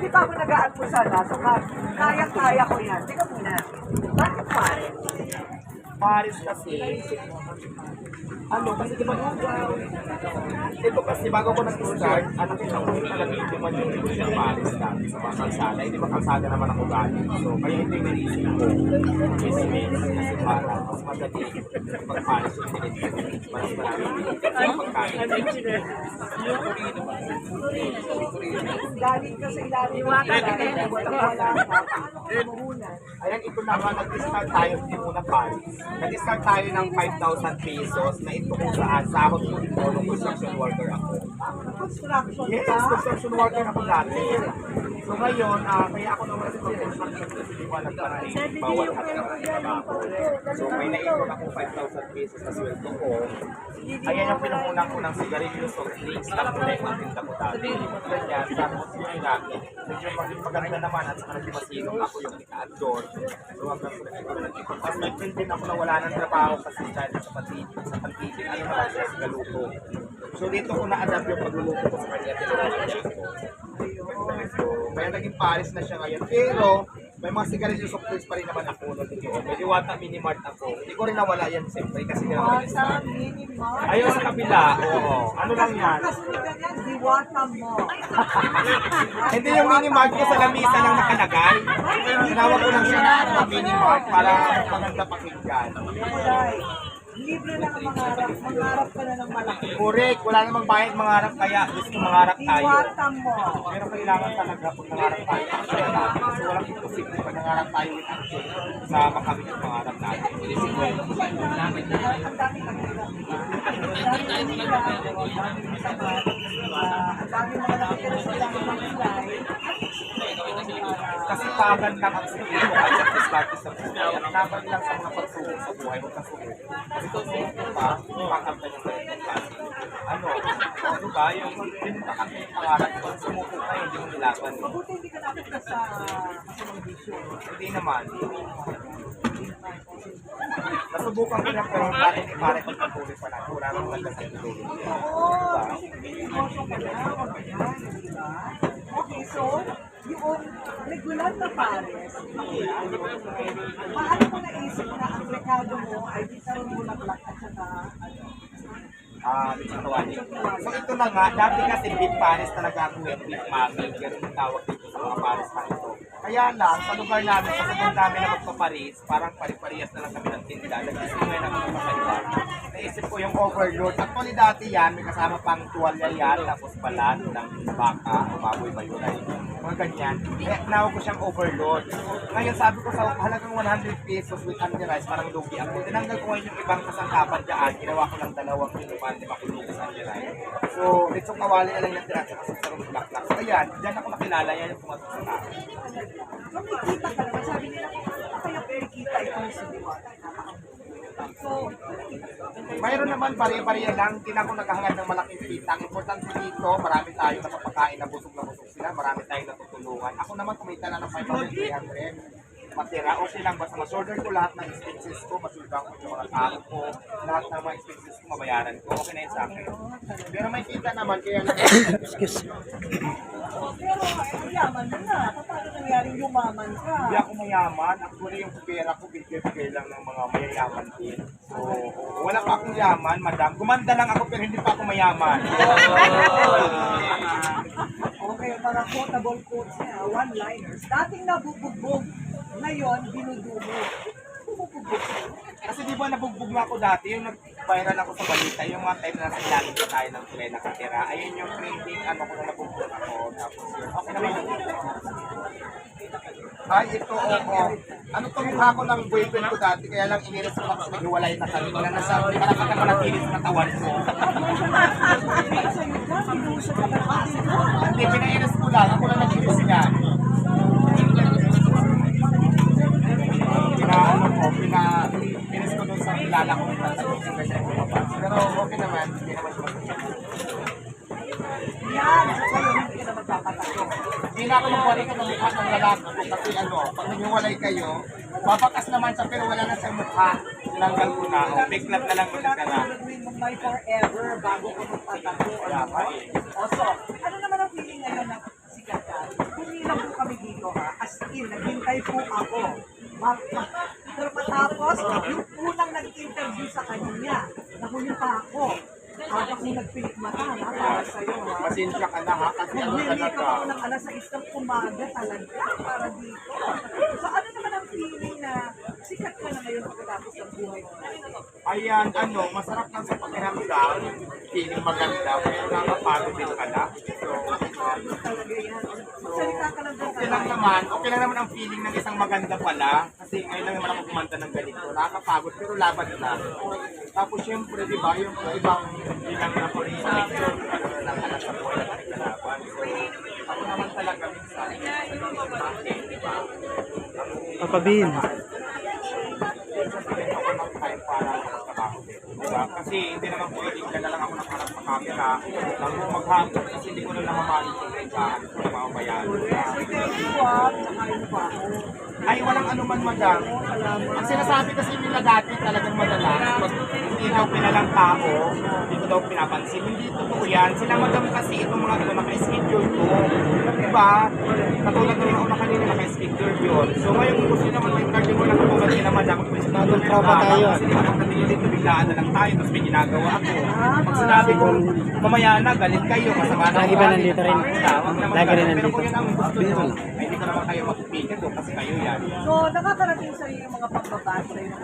di pa ako nag-aalmusal na. So, ka- kaya-kaya ko yan. Tika muna. Bakit pare? Paris kasi, ano, kasi di ba ito kasi bago ko nag-start, ano kita ko talaga yung di ba yung hindi ng Paris dati sa mga kalsada, hindi ba kalsada naman ako galing. So, kaya ito yung naisip ko, is kasi para mas madali pag Paris yung pinit mas marami. Galing ka sa ilalim ng ilalim. Wala ka. Muna. Ayan, ito na nga, nag-start tayo, hindi muna Paris. Nag-start tayo ng 5,000 pesos na ito kung saan sahod ko dito nung construction worker ako. Construction Yes, construction worker ako dati. So ngayon, ah, kaya ako naman sa construction kasi di ba nagparating, bawal at. So may naipon ako 5,000 pesos sa sweldo ko. Ayan yung pinuhunan ko ng sigarilyo, soft drinks, tapos na yung tinda ko dati. Ganyan, tapos yun nga, medyo maging maganda naman at saka naging masinong ako yung ikaan doon. So hanggang sa naging Tapos may friend din ako na wala ng trabaho kasi dahil sa patigil, sa patigil, ano naman siya sa galuto. So dito ko na-adapt yung pagluluto ko sa kanya, niya ako. So, kaya naging Paris na siya ngayon. Pero, may mga sigarilyo soft drinks pa rin naman ako noon doon. May Diwata Mini Mart ako. Hindi ko rin nawala yan siyempre kasi Ah, ginawa sa minimum. Ayaw sa kabila, oo. Ano lang yan? Kasunod na yan, diwata mo. Hindi yung mini mart ko sa lamisa lang nakalagay. Tinawag ko lang siya na ano, mini mart para maganda pakinggan. Libre lang ang mangarap. Mangarap ka na ng malaki. Correct, wala namang bayad mangarap kaya gusto mangarap tayo. Diwata mo. Pero kailangan talaga pag nangarap tayo. Kasi walang imposible pag nangarap tayo with action sa makamit yung pangarap natin. Ang dami naghirap, di ba? Ang dami ang dami sabat, ah, ang dami mga nakitira sa pagan lang ang sikreto at sa diskarte sa buhay. At lang sa mga pagsubok sa buhay, huwag kang sumuko. Kasi kung sumuko pa, pakamtan yung ganito klase. Ano, ano ba, yung pinuntakamtan yung pangarap ko, sumuko ka, hindi mo nilaban. Mabuti hindi ka napunta sa masamang bisyo. Hindi naman. Nasubukan ko na pero dati ni pare ko patuloy pa lang. Wala nang maganda sa tuloy. Oo, kasi negosyo ka na? Okay, so, yung regular na pares, paano mo naisip na ang rekado mo ay mo naglat at saka ano? Ah, uh, So ito na nga, dati kasi beef pares talaga ako yung beef mami. Ganun tawag dito sa mga pares ito. Kaya lang, sa lugar namin, sa sabihin namin na magpaparis, parang pari-parehas na lang kami ng tinda. Nag-isip ako sa kakaiba. Naisip ko yung overload. Actually dati yan, may kasama pang tuwalya yan, tapos balat ng baka, o baboy ba yun ay mga ganyan. Kaya tinawag ko siyang overload. Ngayon sabi ko sa halagang 100 pesos with under rice, parang lugi ako. Tinanggal ko ngayon yung ibang kasangkapan dyan, ginawa ko ng dalawang kinuman, di ba kung sa under rice. So, ito kawali na lang yung tinasa kasi sa rong black. So, ayan, dyan ako nakilala, yan yung pumasok sa akin. So, may kita ka naman. Sabi nila, ano kaya perikita itong si? So, Mayroon naman pare-pareha lang, hindi na ako naghahangad ng malaking kita. Ang importante dito, marami tayong nakapakain na busog na busog sila, marami tayong natutulungan. Ako naman kumita na ng 5,300 matira, okay lang, basta masorder ko lahat ng expenses ko, masulga ko yung mga tao ko, lahat ng mga expenses ko, mabayaran ko, okay na yun sa akin. Pero may kita naman, kaya lang, pero ang yaman mo na. Paano nangyaring yumaman ka? hindi ako mayaman. Actually, yung pera ko, bigay-bigay lang ng mga mayayaman din. So, wala pa akong yaman, madam. Gumanda lang ako, pero hindi pa ako mayaman. Okay, para quotable quotes niya, one-liners. Dating nabubugbog, ngayon ka. Kasi di ba nabugbog na ako dati, yung nag-viral ako sa balita, yung mga time na nasa ilalim pa tayo ng tren nakatira. Ayun yung trending, ano ko na nabugbog ako. Tapos yun, okay naman. Ay, ito, oo. Ano to mukha ko ng boyfriend ko dati, kaya lang iniris ko kasi naghiwalay na kami. Wala na sa, di ba naman manatili sa katawan ko. Sa. Hindi, pinairis ko lang. Ako lang nag-iris niya. Pina, ano ko, pina, pinis ko dun sa kilala ko. Tatagin ganyan ko pa. Pero okay naman, hindi naman siya. Yan, hindi na. Hindi na ako magwari ka ng mukha ng lalaki ko kasi ano, pag naghiwalay kayo, papakas naman siya pero wala na siyang mukha. Tinanggal ko na. O, big love na lang ko Wala na. ka mo by forever bago ka magpatayo. Wala pa eh. O so, ano naman ang feeling ngayon na sikat ka? Kung hindi na buhay po ako. Ma- ma- Pero matapos, yung unang nag-interview sa kanya, nahuli pa ako. At ako nagpilit mata, ha, para sa'yo, ha. Pasensya ka na ha, kasi ano Nagbili talaga. ka ako ng alas 6 ng umaga talaga para dito. So ano naman ang feeling na sikat ka na ngayon pagkatapos ng buhay mo? Ayan, ano, masarap lang sa pakiramdam. Feeling maganda, pero nakapagod din pala. So, Ano talaga yan? Salita ka lang okay lang naman. Okay lang naman ang feeling ng isang maganda pala. Kasi ngayon lang naman ako kumanta ng ganito. Nakakapagod, pero laban na. Tapos syempre, di ba, yung ibang bilang na po rin sa picture, ano na lang sa na. So, ako naman talaga minsan. Bakit, di ba? Papabin. Diba? Kasi hindi naman pwedeng ka na lang ako sa camera lang mo maghapon kasi hindi ko na namamali sa tindahan ko na mamamayaan. Ay, walang anuman madam. Ang sinasabi kasi nila dati talagang madalas, pag hindi daw pinalang tao, hindi ko daw pinapansin. Hindi totoo yan. Sila madam kasi itong mga ito naka-schedule ko. Diba? Katulad na ako na kanina naka-schedule yun. So ngayon gusto naman may card mo lang katulad nila madam. Bagong tropa tayo. Kasi parang natingin dito biglaan na lang tayo, tapos may ginagawa ako. Pag sinabi ko, mamaya na, galit kayo, masama na. Lagi ba nandito rin? Lagi rin ganun. Pero nandito. kung yun ang gusto nyo, ay hindi ko naman kayo magpipigil doon kasi kayo yan. So, nakakarating sa iyo yung mga pagbabash sa iyo.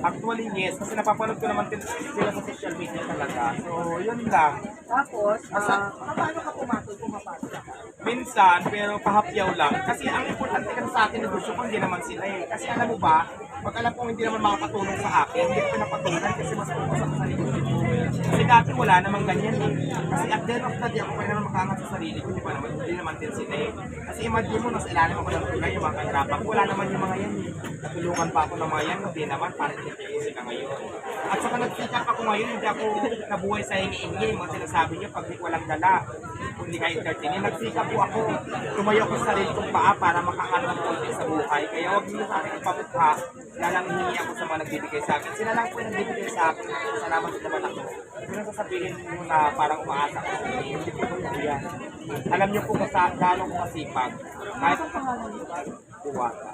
Actually, yes. Kasi napapanood ko naman din sila sa social media talaga. So, yun lang. Tapos, ah, paano ka pumatol, pumapasok ka? Minsan, pero pahapyaw lang. Kasi ang importante kasi sa akin, negosyo ko, hindi naman sila eh. Kasi alam mo ba, pag alam kong hindi naman makakatulong sa akin, hindi ko pinapatulan kasi mas ako sa ko. Kasi dati wala namang ganyan eh. Kasi at the end of the day, ako pa naman makaangat sa sarili ko, di ba naman, hindi naman din sila eh. Kasi imagine mo, nasa ilalim ako ng tulay, yung mga kahirapan wala naman yung mga yan eh. Natulungan pa ako ng mga yan, hindi naman, parang easy ka ngayon. At saka nagsikap ako ngayon, hindi ako nabuhay sa hingi-hingi, yung mga sinasabi niyo, pag walang dala, kung hindi ka entertainin, nagsikap po ako. Tumayo ko sa sarili kong paa para ng konti sa buhay. Kaya huwag niyo sa akin ipamukha, na lang hihingi ako sa mga nagbibigay sa akin. Sila lang po yung nagbibigay sa akin. Salamat din naman ako. Pero sasabihin mo na parang umaasa ko. Hindi po yan. Alam niyo po kung sa gano'ng ko kasipag. Kahit ang pangalan niyo? Diwata.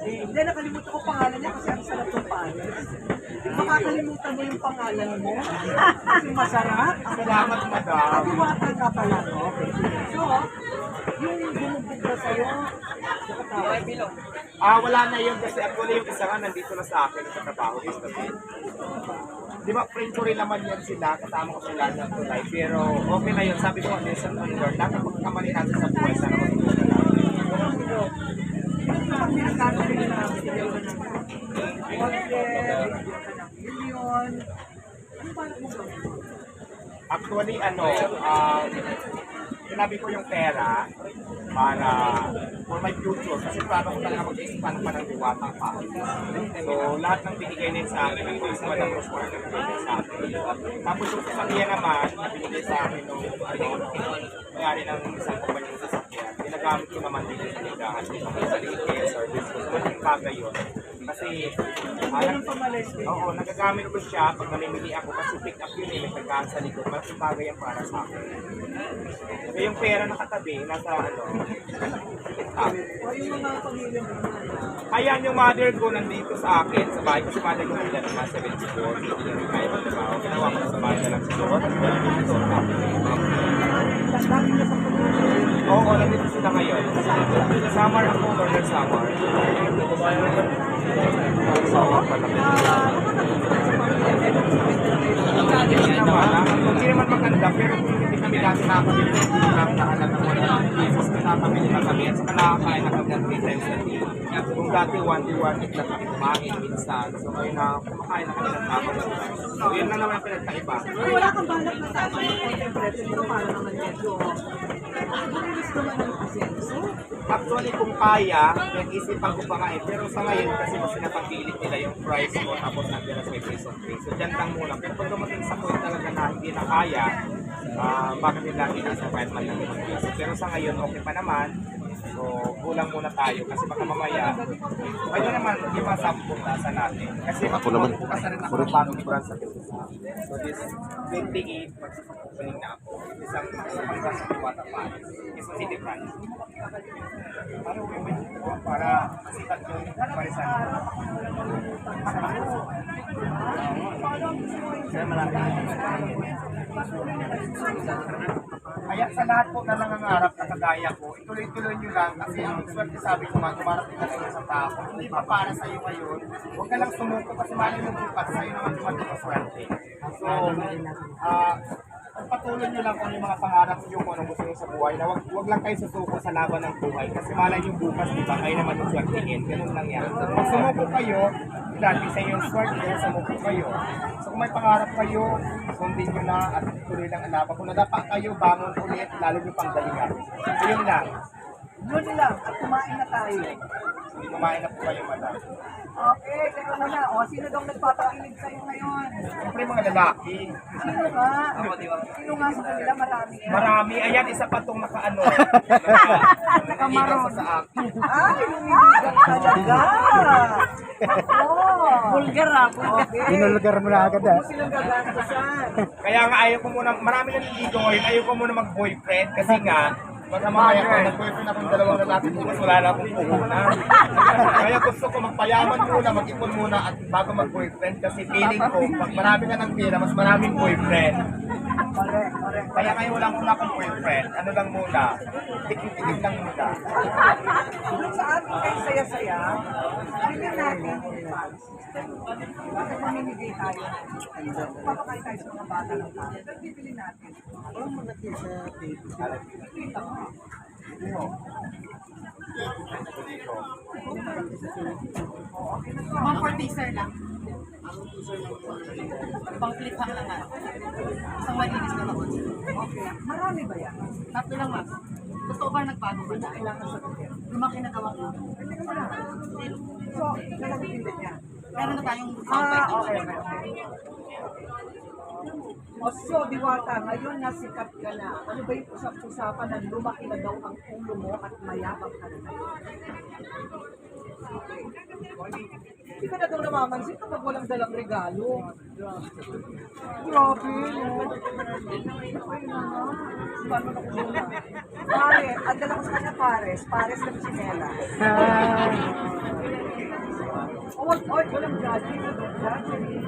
Hindi, nakalimutan ko pangalan niya kasi ang sarap ng pares. Makakalimutan mo yung pangalan mo. Kasi masarap. Salamat, madam. Kadiwata ka pala, no? So, yung bumubog na sa'yo, nakatawa. bilog. Ah, wala na yun kasi actually yung isa nga nandito na sa akin sa trabaho is the Di ba, friend ko rin naman yan sila, kasama ko sila ng tulay. Pero okay na yun, sabi ko, ano sa Lord, dapat pagkamali natin sa buhay, sana natin. Ang pinagkano rin na bigyan ka ng ng million. Ano ba mo? Actually, ano, um, sinabi ko yung pera para for my future kasi para ko talaga mag-isip paano pa ng diwata pa. So, lahat ng binigay nila sa akin, ang ko ng Rosmar na binigay sa akin. Tapos yung sasakyan naman, na binigay sa akin nung ano, mayari ng isang kumpanyang ginagamit ko naman din sa ligahan, naman sa ligahan service ko. So, malaking bagay yun. Kasi, alam Anong pamalis ko? Oo, nagagamit ko siya pag namimili ako kasi pick up yun eh, nagtagaan sa likod. Malaking bagay yan para sa akin. So yung pera nakatabi, nasa ano, ah. Yung naman. Ayan yung mother ko nandito sa akin, sa bahay ko si mother ko nila naman 74, hindi rin kaya magtrabaho. Ginawa ko na sa bahay na lang siguro. Dito, Lagi niya sa pamilya. Oo, nandito sila ngayon. Summer ako, northern summer. Lang. Hindi naman, maganda, pero hindi kami dati nakakabili ng ulam na alam ng mga pesos, nakakabili na kami at saka nakakain na kami ng 3 times a day. Kung dati one day one week na kami kumain minsan, so ngayon na kumakain na kami ng tapos. So yun lang naman ang pinagkaiba. Wala kang balak na ng content presyo dito para naman medyo asenso. Actually, kung kaya, nag-isipan ko pa nga eh. Pero sa ngayon, kasi mas pinapapilit nila yung price ko, tapos nandiyan na sa face of face. So, dyan lang muna. Pero pag dumating sa point talaga na hindi na kaya, ah bakit nila nasa kahit man lang yung. Pero sa ngayon, okay pa naman. So, kulang muna tayo kasi baka mamaya, pwede naman yung mga sampuntasan natin. Kasi ako naman, bukas na rin ako ng bagong branch sa Pilipinas. So, this 28, mag-opening na ako. Isang isang pang branch sa Iwata pa. Isang city branch. Para, para sikat yung parisan. araw ako na walang Kaya sa lahat po na nangangarap na kagaya ko, ituloy-tuloy nyo lang kasi ang swerte sabi ko nga, dumarating na sa isang tao. Hindi pa para sa iyo ngayon, huwag ka lang sumuko kasi mali mo bukas sa'yo naman dumating ang swerte. So, ah, patuloy nyo lang kung yung mga pangarap nyo kung ano gusto nyo sa buhay na wag, wag lang kayo susuko sa laban ng buhay kasi malay yung bukas, di ba? Kayo naman yung swertein. Ganun lang yan. Pag sumuko kayo, dati sa yung swerte, sumuko kayo. So kung may pangarap kayo, sundin nyo na at tuloy lang ang laban. Kung nadapa kayo, bangon ulit, lalo nyo pang galingan. So yun lang. Yun lang, at kumain na tayo. Kumain na po kayo, madam. Okay, teka muna. O, sino daw nagpapakilig sa'yo ngayon? Siyempre mga lalaki, Sino ka? Sino nga sa kanila? Marami. marami. Ayan, isa pa itong nakaano. Nakamaron. sa akin. Ay, lumibigat talaga. Oo. Bulgar ah. Okay. Binulgar mo na agad ah. Kung silang gagastusan. Kaya nga ayaw ko muna, marami na niligo ngayon, ayaw ko muna mag-boyfriend kasi nga, baka mamaya kung nag-boyfriend akong dalawang lalaki bukas wala na akong puhunan. Kaya gusto ko magpayaman muna, mag-ipon muna at bago mag-boyfriend kasi feeling ko, pag marami ka ng pera, mas maraming boyfriend. Correct, correct. Kaya ngayon wala muna akong boyfriend. Ano lang muna, tikit-tikit lang muna. Sa ating kay saya-saya, bigyan natin yung. Bakit mamimigay tayo? Papakain tayo sa mga bata ng tao. Pero bibili natin. Walang magati sa Kita mo. Mga for teaser lang. Pang clip lang lang. Isang malinis na ako. Okay. Marami ba yan? Tatlo lang mas. Gusto ko ba nagbago ba? Kailangan sabihin. Lumaki na gawa ko. Hindi ka muna. So, nalagpindot niya. Meron na tayong Ah, okay, okay, okay. O so, Diwata, ngayon na sikat ka na. Ano ba yung usap-usapan na lumaki na daw ang ulo mo at mayabang ka na. Hindi ka na daw namamansin kapag walang dalang regalo. Grabe, no? Paano na ko? Pare, ang dala ko sa kanya pares. Pares ng chinela. Ah, Oh, oh, walang judging. Walang judging.